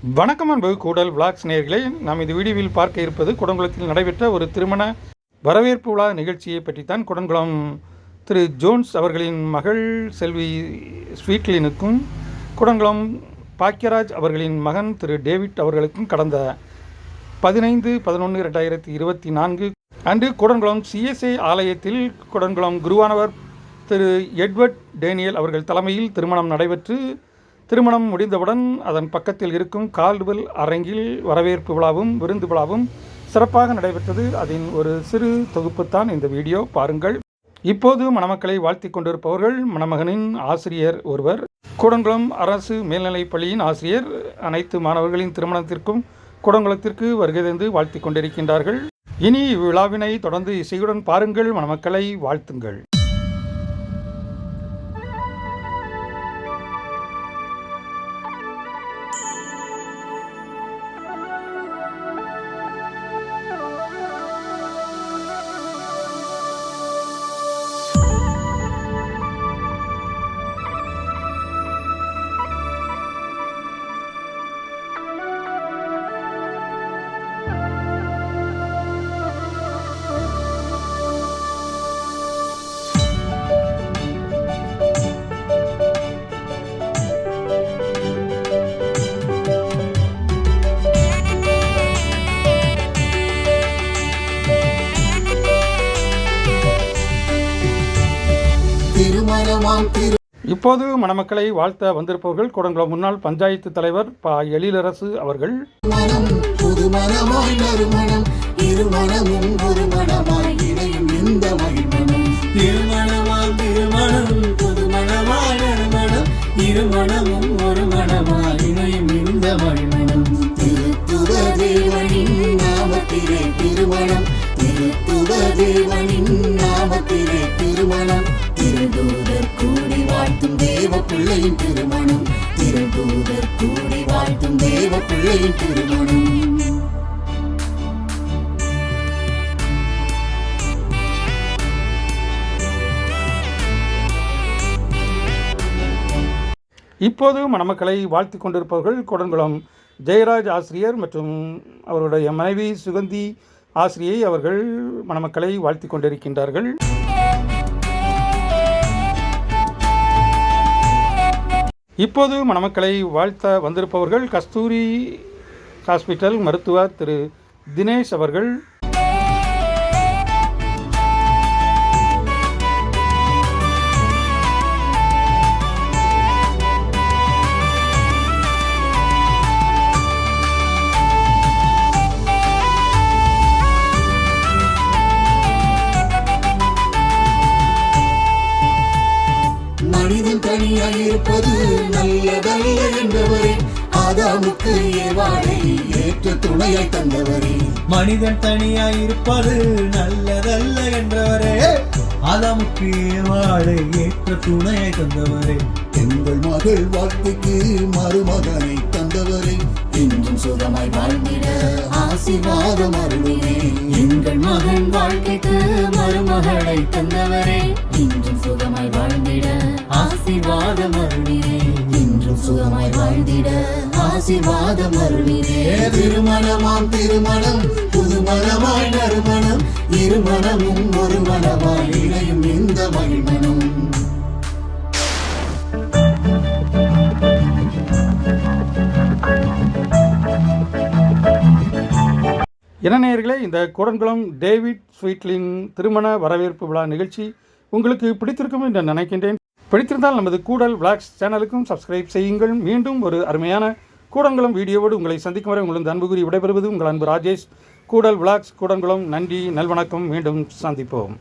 வணக்கம் அன்பு கூடல் விளாக்ஸ் நேயர்களே நாம் இந்த வீடியோவில் பார்க்க இருப்பது குடங்குளத்தில் நடைபெற்ற ஒரு திருமண வரவேற்பு விழா நிகழ்ச்சியை பற்றித்தான் குடங்குளம். திரு ஜோன்ஸ் அவர்களின் மகள் செல்வி ஸ்வீட்லினுக்கும் குடங்குளம் பாக்கியராஜ் அவர்களின் மகன் திரு டேவிட் அவர்களுக்கும் கடந்த பதினைந்து பதினொன்று ரெண்டாயிரத்தி இருபத்தி நான்கு அன்று குடங்குளம் சிஎஸ்ஏ ஆலயத்தில் குடங்குளம் குருவானவர் திரு எட்வர்ட் டேனியல் அவர்கள் தலைமையில் திருமணம் நடைபெற்று திருமணம் முடிந்தவுடன் அதன் பக்கத்தில் இருக்கும் கால்டுவெல் அரங்கில் வரவேற்பு விழாவும் விருந்து விழாவும் சிறப்பாக நடைபெற்றது. அதன் ஒரு சிறு தொகுப்புத்தான் இந்த வீடியோ. பாருங்கள். இப்போது மணமக்களை வாழ்த்தி கொண்டிருப்பவர்கள் மணமகனின் ஆசிரியர் ஒருவர். கூடங்குளம் அரசு மேல்நிலைப் பள்ளியின் ஆசிரியர். அனைத்து மாணவர்களின் திருமணத்திற்கும் கூடங்குளத்திற்கு வருகை தந்து வாழ்த்தி கொண்டிருக்கின்றார்கள். இனி இவ்விழாவினை தொடர்ந்து இசையுடன் பாருங்கள். மணமக்களை வாழ்த்துங்கள். திருமணமாம் திரு. இப்போது மணமக்களை வாழ்த்த வந்திருப்பவர்கள் கூடங்குளம் முன்னாள் பஞ்சாயத்து தலைவர் ப. எழிலரசு அவர்கள். மனம் புதுமணமாய் பிள்ளையின் திருமணம். திருதூதர் கூடி வாழ்த்தும் தேவ பிள்ளையின் திருமணம். இப்போது மணமக்களை வாழ்த்தி கொண்டிருப்பவர்கள் கூடங்குளம் ஜெயராஜ் ஆசிரியர் மற்றும் அவருடைய மனைவி சுகந்தி ஆசிரியை அவர்கள் மணமக்களை வாழ்த்தி கொண்டிருக்கின்றார்கள். இப்போது மணமக்களை வாழ்த்த வந்திருப்பவர்கள் கஸ்தூரி ஹாஸ்பிட்டல் மருத்துவர் திரு தினேஷ் அவர்கள் தனியாய் இருப்பது நல்லதல்ல என்றவரே ஆதாமுக்கு ஏவாளை ஏற்ற துணையாய் தந்தவரே. மனிதன் தனியாய் இருப்பது நல்லதல்ல என்றவரே ஆதாமுக்கு வாழை ஏற்ற துணையை தந்தவரே. எங்கள் மகள் வாழ்க்கைக்கு மருமகனை ஆண்டவரே இன்றும் சுகமாய் வாழ்ந்திட ஆசீர்வாதம் அருளுவே எங்கள் மகன் வாழ்க்கைக்கு மருமகளை தந்தவரே இன்றும் சுகமாய் வாழ்ந்திட ஆசீர்வாதம் அருளினே இன்றும் சுகமாய் வாழ்ந்திட ஆசீர்வாதம் அருளினே திருமணமாம் திருமணம் புதுமணமாய் நறுமணம் இருமணமும் ஒரு மனமாய் இணையும் இந்த மகிழ்மணம் இளநேயர்களே இந்த கூடன்குளம் டேவிட் ஸ்வீட்லின் திருமண வரவேற்பு விழா நிகழ்ச்சி உங்களுக்கு பிடித்திருக்கும் என்று நினைக்கின்றேன். பிடித்திருந்தால் நமது கூடல் விளாக்ஸ் சேனலுக்கும் சப்ஸ்கிரைப் செய்யுங்கள். மீண்டும் ஒரு அருமையான கூடங்குளம் வீடியோவோடு உங்களை சந்திக்கும் வரை உங்களது அன்பு கூறி விடைபெறுவது உங்கள் அன்பு ராஜேஷ். கூடல் விளாக்ஸ் கூடங்குளம் நன்றி நல்வணக்கம். மீண்டும் சந்திப்போம்.